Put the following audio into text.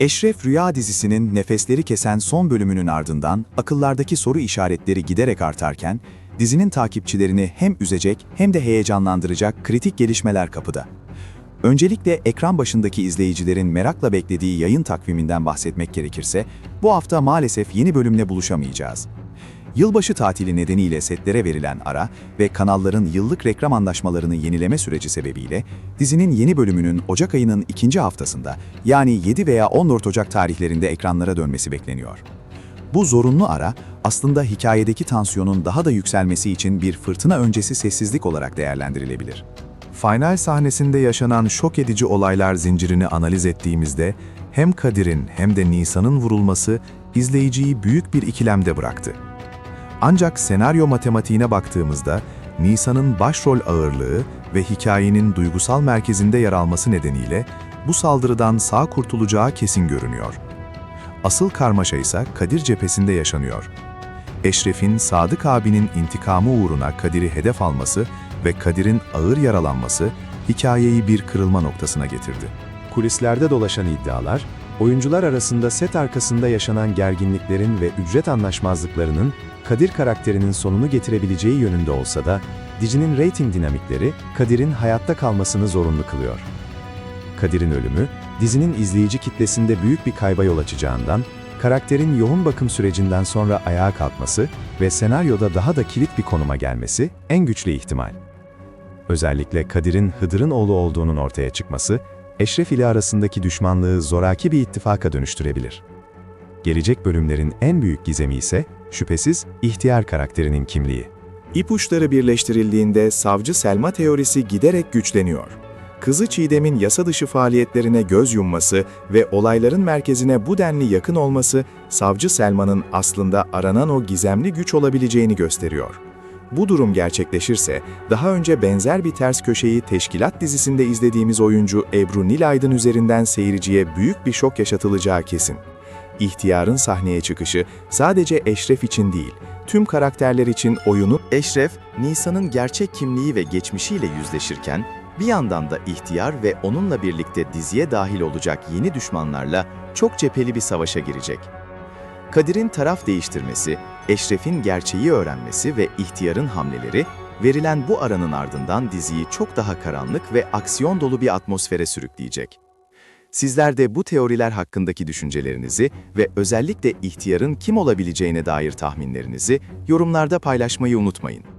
Eşref Rüya dizisinin nefesleri kesen son bölümünün ardından akıllardaki soru işaretleri giderek artarken, dizinin takipçilerini hem üzecek hem de heyecanlandıracak kritik gelişmeler kapıda. Öncelikle ekran başındaki izleyicilerin merakla beklediği yayın takviminden bahsetmek gerekirse, bu hafta maalesef yeni bölümle buluşamayacağız. Yılbaşı tatili nedeniyle setlere verilen ara ve kanalların yıllık reklam anlaşmalarını yenileme süreci sebebiyle dizinin yeni bölümünün Ocak ayının ikinci haftasında yani 7 veya 14 Ocak tarihlerinde ekranlara dönmesi bekleniyor. Bu zorunlu ara aslında hikayedeki tansiyonun daha da yükselmesi için bir fırtına öncesi sessizlik olarak değerlendirilebilir. Final sahnesinde yaşanan şok edici olaylar zincirini analiz ettiğimizde hem Kadir'in hem de Nisan'ın vurulması izleyiciyi büyük bir ikilemde bıraktı. Ancak senaryo matematiğine baktığımızda Nisan'ın başrol ağırlığı ve hikayenin duygusal merkezinde yer alması nedeniyle bu saldırıdan sağ kurtulacağı kesin görünüyor. Asıl karmaşa ise Kadir cephesinde yaşanıyor. Eşref'in Sadık abinin intikamı uğruna Kadir'i hedef alması ve Kadir'in ağır yaralanması hikayeyi bir kırılma noktasına getirdi. Kulislerde dolaşan iddialar, oyuncular arasında set arkasında yaşanan gerginliklerin ve ücret anlaşmazlıklarının Kadir karakterinin sonunu getirebileceği yönünde olsa da, dizinin reyting dinamikleri Kadir'in hayatta kalmasını zorunlu kılıyor. Kadir'in ölümü, dizinin izleyici kitlesinde büyük bir kayba yol açacağından, karakterin yoğun bakım sürecinden sonra ayağa kalkması ve senaryoda daha da kilit bir konuma gelmesi en güçlü ihtimal. Özellikle Kadir'in Hıdır'ın oğlu olduğunun ortaya çıkması, Eşref ile arasındaki düşmanlığı zoraki bir ittifaka dönüştürebilir. Gelecek bölümlerin en büyük gizemi ise şüphesiz ihtiyar karakterinin kimliği. İpuçları birleştirildiğinde savcı Selma teorisi giderek güçleniyor. Kızı Çiğdem'in yasa dışı faaliyetlerine göz yumması ve olayların merkezine bu denli yakın olması, savcı Selma'nın aslında aranan o gizemli güç olabileceğini gösteriyor. Bu durum gerçekleşirse, daha önce benzer bir ters köşeyi Teşkilat dizisinde izlediğimiz oyuncu Ebru Nilaydın üzerinden seyirciye büyük bir şok yaşatılacağı kesin. İhtiyarın sahneye çıkışı sadece Eşref için değil, tüm karakterler için oyunu Eşref, Nisan'ın gerçek kimliği ve geçmişiyle yüzleşirken, bir yandan da ihtiyar ve onunla birlikte diziye dahil olacak yeni düşmanlarla çok cepheli bir savaşa girecek. Kadir'in taraf değiştirmesi, Eşref'in gerçeği öğrenmesi ve ihtiyarın hamleleri, verilen bu aranın ardından diziyi çok daha karanlık ve aksiyon dolu bir atmosfere sürükleyecek. Sizler de bu teoriler hakkındaki düşüncelerinizi ve özellikle ihtiyarın kim olabileceğine dair tahminlerinizi yorumlarda paylaşmayı unutmayın.